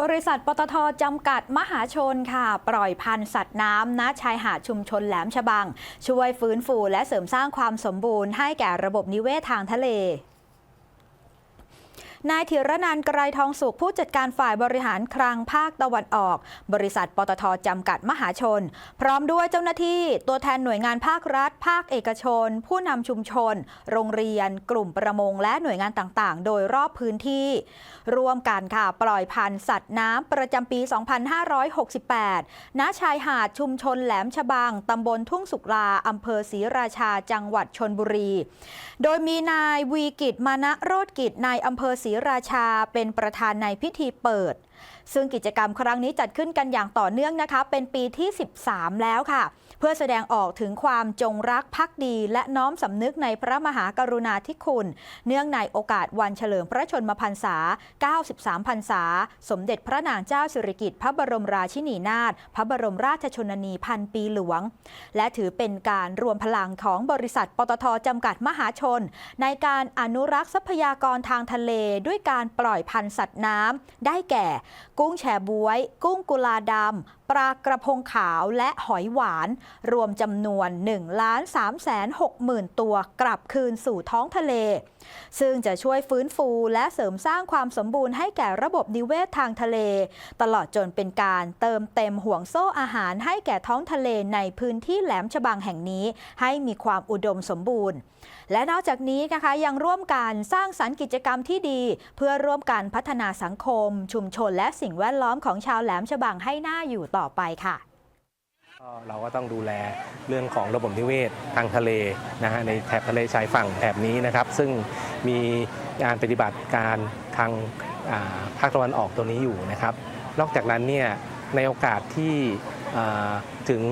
บริษัทปตทจำกัดมหาชนค่ะ ปล่อยพันธุ์สัตว์น้ำณชายหาดชุมชนแหลมฉบัง ช่วยฟื้นฟูและเสริมสร้างความสมบูรณ์ให้แก่ระบบนิเวศทางทะเล นายธีรนันท์ไกรทองสุขผู้จัดการฝ่ายบริหารคลังภาคตะวันออก บริษัทปตทจำกัดมหาชน พร้อมด้วยเจ้าหน้าที่ ตัวแทนหน่วยงานภาครัฐ ภาคเอกชน ผู้นำชุมชน โรงเรียน กลุ่มประมงและหน่วยงานต่างๆ โดยรอบพื้นที่ ร่วมกันค่ะปล่อยพันธุ์สัตว์น้ำประจำปี 2568 ณ ชายหาดชุมชนแหลมฉบังตำบลทุ่งสุกลาอำเภอศรีราชาจังหวัดชนบุรี โดยมีนายวีกิจมานะโรดกิจนายอำเภอศรีราชาเป็นประธานในพิธีเปิดซึ่งกิจกรรมครั้งนี้จัดขึ้นกันอย่างต่อเนื่องนะคะ เป็นปีที่ 13 แล้วค่ะ เพื่อแสดงออกถึงความจงรักภักดี และน้อมสำนึกในพระมหากรุณาธิคุณ เนื่องในโอกาสวันเฉลิมพระชนมพรรษา 93 พรรษา สมเด็จพระนางเจ้าสิริกิติ์พระบรมราชินีนาถพระบรมราชชนนีพันปีหลวง และถือเป็นการรวมพลังของบริษัท ปตทจำกัดมหาชน ในการอนุรักษ์ทรัพยากรทางทะเลด้วยการปล่อยพันธุ์สัตว์น้ำได้แก่กุ้งแชบวย กุ้งกุลาดำปลากระพงขาวและหอยหวาน รวมจำนวน1 3 6 0 0 0 0ตัวกลับคืนสู่ท้องทะเล ซึ่งจะช่วยฟื้นฟูและเสริมสร้างความสมบูรณ์ให้แก่ระบบนิเวศทางทะเล ตลอดจนเป็นการเติมเต็มห่วงโซ่อาหารให้แก่ท้องทะเลในพื้นที่แหลมฉบังแห่งนี้ ให้มีความอุดมสมบูรณ์ และนอกจากนี้นะคะยังร่วมกันสร้างสรรค์กิจกรรมที่ดี เพื่อร่วมกันพัฒนาสังคม ชุมชนและสิ่งแวดล้อมของชาวแหลมฉบังให้หน่าอยู่ต่อไปค่ะเราก็ต้องดูแลเรื่องของระบบนิเวศทางทะเลนะฮะในแถบทะเลชายฝั่งแถบนี้นะครับ ซึ่งมีการปฏิบัติการทางาภาคตะวันออกตัวนี้อยู่นะครับ นอกจากนั้นเนี่ยในโอกาสที่ถึง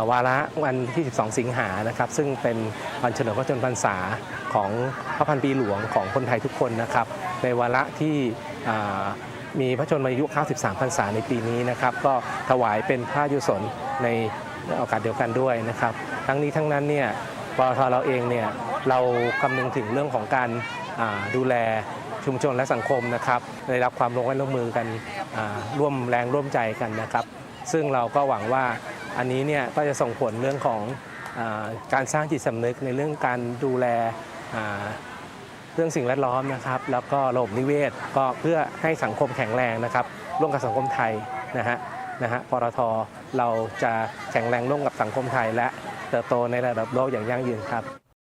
าวาระวันที่ 12 สิงหานะครับ ซึ่งเป็นวันเฉลิมพระชนมพรรษาของพระพันปีหลวงของคนไทยทุกคนนะครับ ในวาระที่ มีพระชนมายุ 93 พรรษาในปีนี้นะครับ ก็ถวายเป็นพระยุศลในโอกาสเดียวกันด้วยนะครับ ทั้งนี้ทั้งนั้นเนี่ยปตทเราเองเนี่ยเราคำนึงถึงเรื่องของการดูแลชุมชนและสังคมนะครับได้รับความร่วมมือร่วมมือกันร่วมแรงร่วมใจกันนะครับ ซึ่งเราก็หวังว่าอันนี้เนี่ยก็จะส่งผลเรื่องของอการสร้างจิตสำนึกในเรื่องการดูแล เรื่องสิ่งแวดล้อมนะครับ แล้วก็ระบบนิเวศก็เพื่อให้สังคมแข็งแรงนะครับ ร่วมกับสังคมไทยนะฮะนะฮะปตทเราจะแข็งแรงร่วมกับสังคมไทยและเติบโตในระดับโลกอย่างยั่งยืนครับ